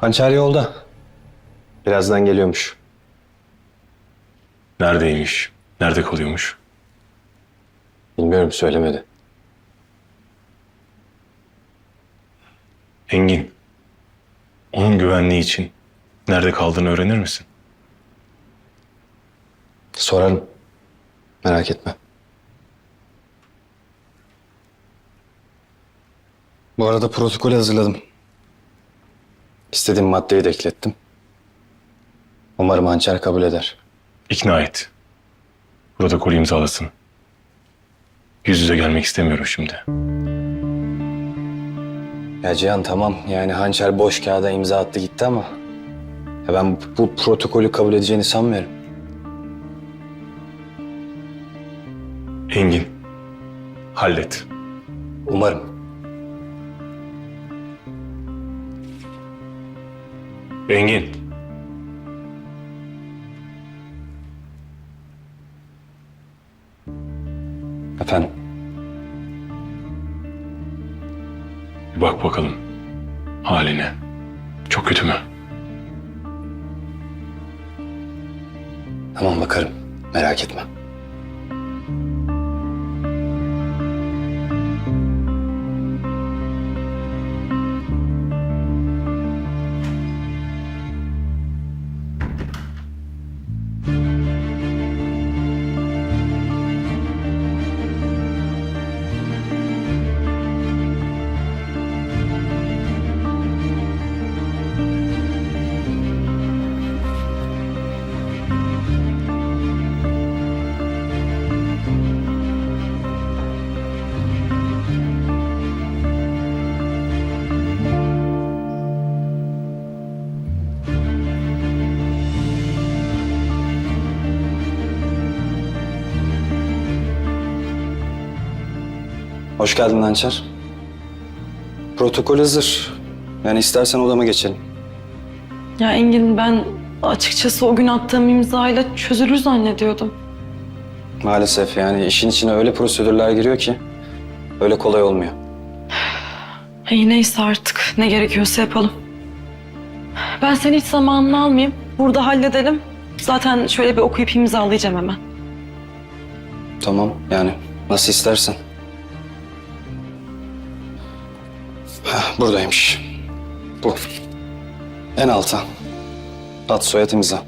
Hançer yolda. Birazdan geliyormuş. Neredeymiş? Nerede kalıyormuş? Bilmiyorum söylemedi. Engin. Onun güvenliği için nerede kaldığını öğrenir misin? Sorarım. Merak etme. Bu arada protokolü hazırladım. İstediğim maddeyi de eklettim. Umarım Hançer kabul eder. İkna et. Protokolü imzalasın. Yüz yüze gelmek istemiyorum şimdi. Ya Cihan tamam yani Hançer boş kağıda imza attı gitti ama... Ya ben bu, bu protokolü kabul edeceğini sanmıyorum. Engin. Hallet. Umarım. Engin. Efendim. Bir bak bakalım haline. Çok kötü mü? Tamam bakarım. Merak etme. Hoş geldin Hançer. Protokol hazır. Yani istersen odama geçelim. Ya Engin ben açıkçası o gün attığım imzayla çözülür zannediyordum. Maalesef yani işin içine öyle prosedürler giriyor ki öyle kolay olmuyor. İyi neyse artık ne gerekiyorsa yapalım. Ben seni hiç zamanını almayayım. Burada halledelim. Zaten şöyle bir okuyup imzalayacağım hemen. Tamam yani nasıl istersen. Buradaymış. Bu. En alta. Ad soyad imza.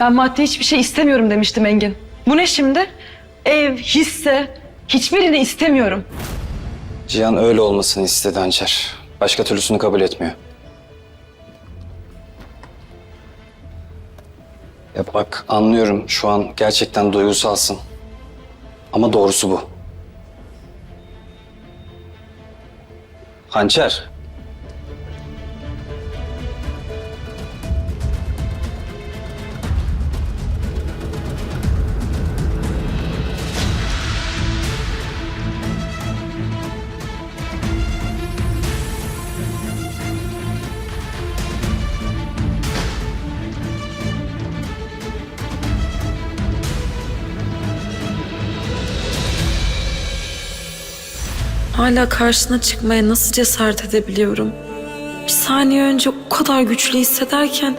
Ben madde hiçbir şey istemiyorum demiştim Engin. Bu ne şimdi? Ev, hisse, hiçbirini istemiyorum. Cihan öyle olmasını istedi Hançer. Başka türlüsünü kabul etmiyor. Ya bak anlıyorum şu an gerçekten duygusalsın. Ama doğrusu bu. Hançer. Hala karşına çıkmaya nasıl cesaret edebiliyorum? Bir saniye önce o kadar güçlü hissederken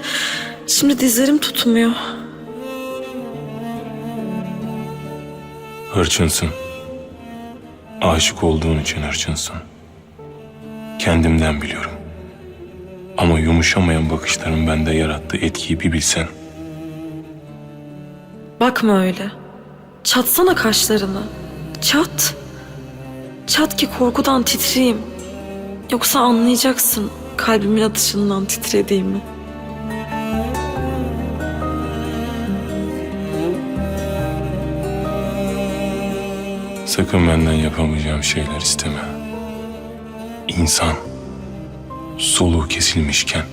şimdi dizlerim tutmuyor. Hırçınsın. Aşık olduğun için hırçınsın. Kendimden biliyorum. Ama yumuşamayan bakışların bende yarattığı etkiyi bir bilsen. Bakma öyle. Çatsana kaşlarını. Çat. Çat ki korkudan titreyeyim. Yoksa anlayacaksın kalbimin atışından titrediğimi. Sakın benden yapamayacağım şeyler isteme. İnsan soluğu kesilmişken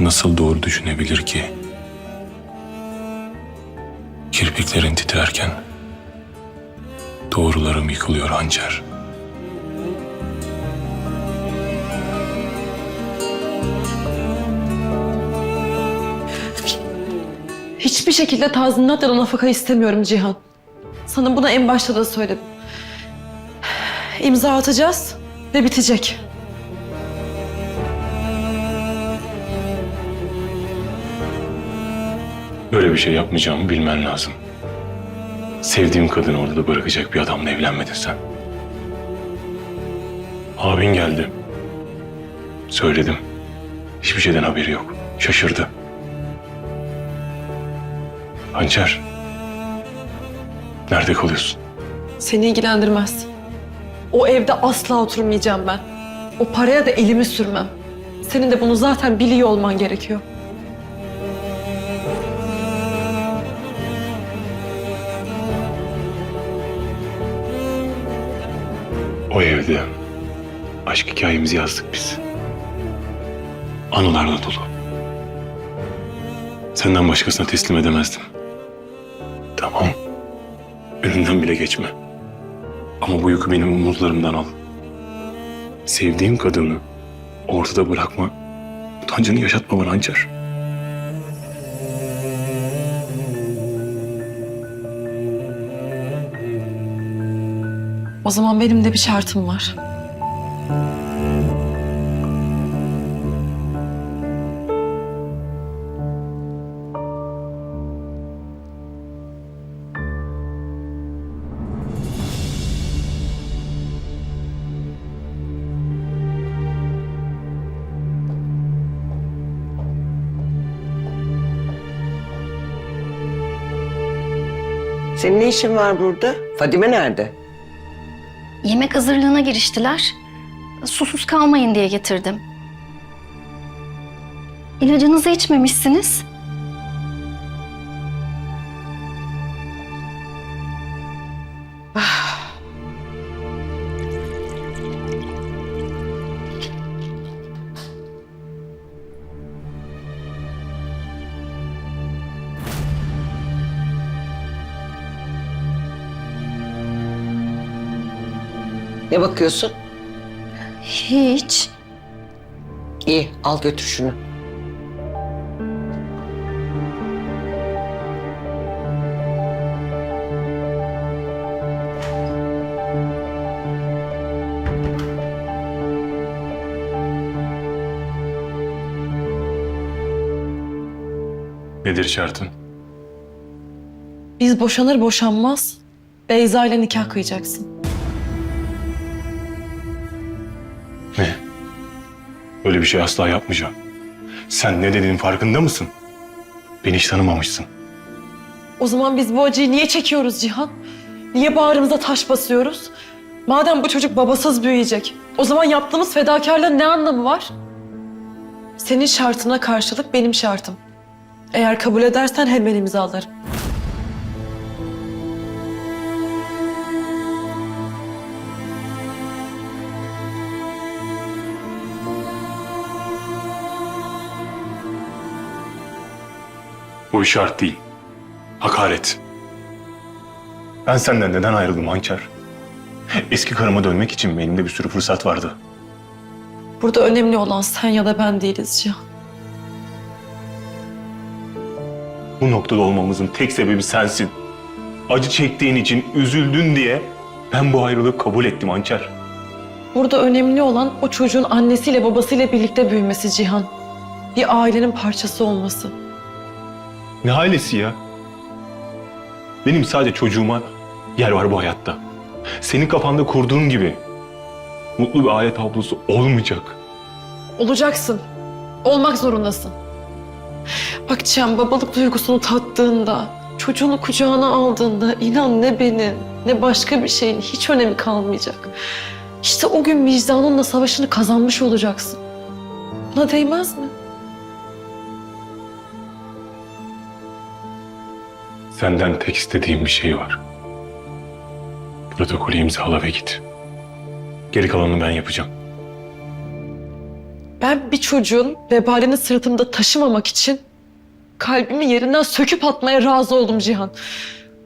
nasıl doğru düşünebilir ki? Kirpiklerin titrerken doğrularım yıkılıyor hançer. Hiçbir şekilde tazminat ya da nafaka istemiyorum Cihan. Sana bunu en başta da söyledim. İmza atacağız ve bitecek. Böyle bir şey yapmayacağımı bilmen lazım. Sevdiğim kadını orada bırakacak bir adamla evlenmedin sen. Abin geldi. Söyledim. Hiçbir şeyden haberi yok. Şaşırdı. Hançer. Nerede kalıyorsun? Seni ilgilendirmez. O evde asla oturmayacağım ben. O paraya da elimi sürmem. Senin de bunu zaten biliyor olman gerekiyor. O evde aşk hikayemizi yazdık biz. Anılarla dolu. Senden başkasına teslim edemezdim. Tamam. Önünden bile geçme. Ama bu yükü benim umutlarımdan al. Sevdiğim kadını ortada bırakma. Utancını yaşatma bana Hançer. O zaman benim de bir şartım var. Senin ne işin var burada? Fadime nerede? Yemek hazırlığına giriştiler. Susuz kalmayın diye getirdim. İlacınızı içmemişsiniz. Ne bakıyorsun? Hiç. İyi al götür şunu. Nedir şartın? Biz boşanır boşanmaz Beyza ile nikah kıyacaksın. Öyle bir şey asla yapmayacağım. Sen ne dediğinin farkında mısın? Beni hiç tanımamışsın. O zaman biz bu acıyı niye çekiyoruz Cihan? Niye bağrımıza taş basıyoruz? Madem bu çocuk babasız büyüyecek, o zaman yaptığımız fedakarlığın ne anlamı var? Senin şartına karşılık benim şartım. Eğer kabul edersen hemen imzalarım. Bu bir şart değil. Hakaret. Ben senden neden ayrıldım Hançer? Eski karıma dönmek için benim de bir sürü fırsat vardı. Burada önemli olan sen ya da ben değiliz Cihan. Bu noktada olmamızın tek sebebi sensin. Acı çektiğin için üzüldün diye ben bu ayrılığı kabul ettim Hançer. Burada önemli olan o çocuğun annesiyle babasıyla birlikte büyümesi Cihan. Bir ailenin parçası olması. Ne ailesi ya? Benim sadece çocuğuma yer var bu hayatta. Senin kafanda kurduğun gibi mutlu bir aile tablosu olmayacak. Olacaksın. Olmak zorundasın. Bak Cihan babalık duygusunu tattığında, çocuğunu kucağına aldığında inan ne benim ne başka bir şeyin hiç önemi kalmayacak. İşte o gün vicdanınla savaşını kazanmış olacaksın. Buna değmez mi? Senden tek istediğim bir şey var. Protokolü imzala ve git. Geri kalanını ben yapacağım. Ben bir çocuğun vebalini sırtımda taşımamak için kalbimi yerinden söküp atmaya razı oldum Cihan.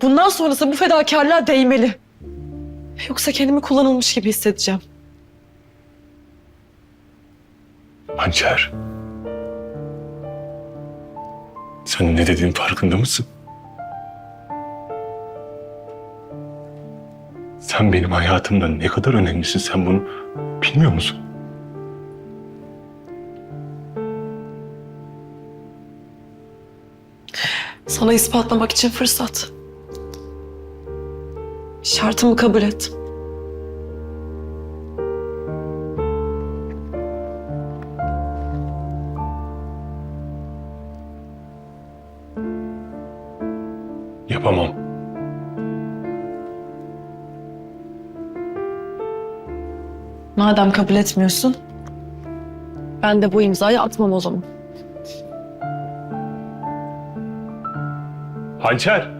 Bundan sonrası bu fedakarlığa değmeli. Yoksa kendimi kullanılmış gibi hissedeceğim. Hançer. Sen ne dediğin farkında mısın? Sen benim hayatımda ne kadar önemlisin sen bunu bilmiyor musun? Sana ispatlamak için fırsat. Şartımı kabul et. Madem kabul etmiyorsun, ben de bu imzayı atmam o zaman. Hançer!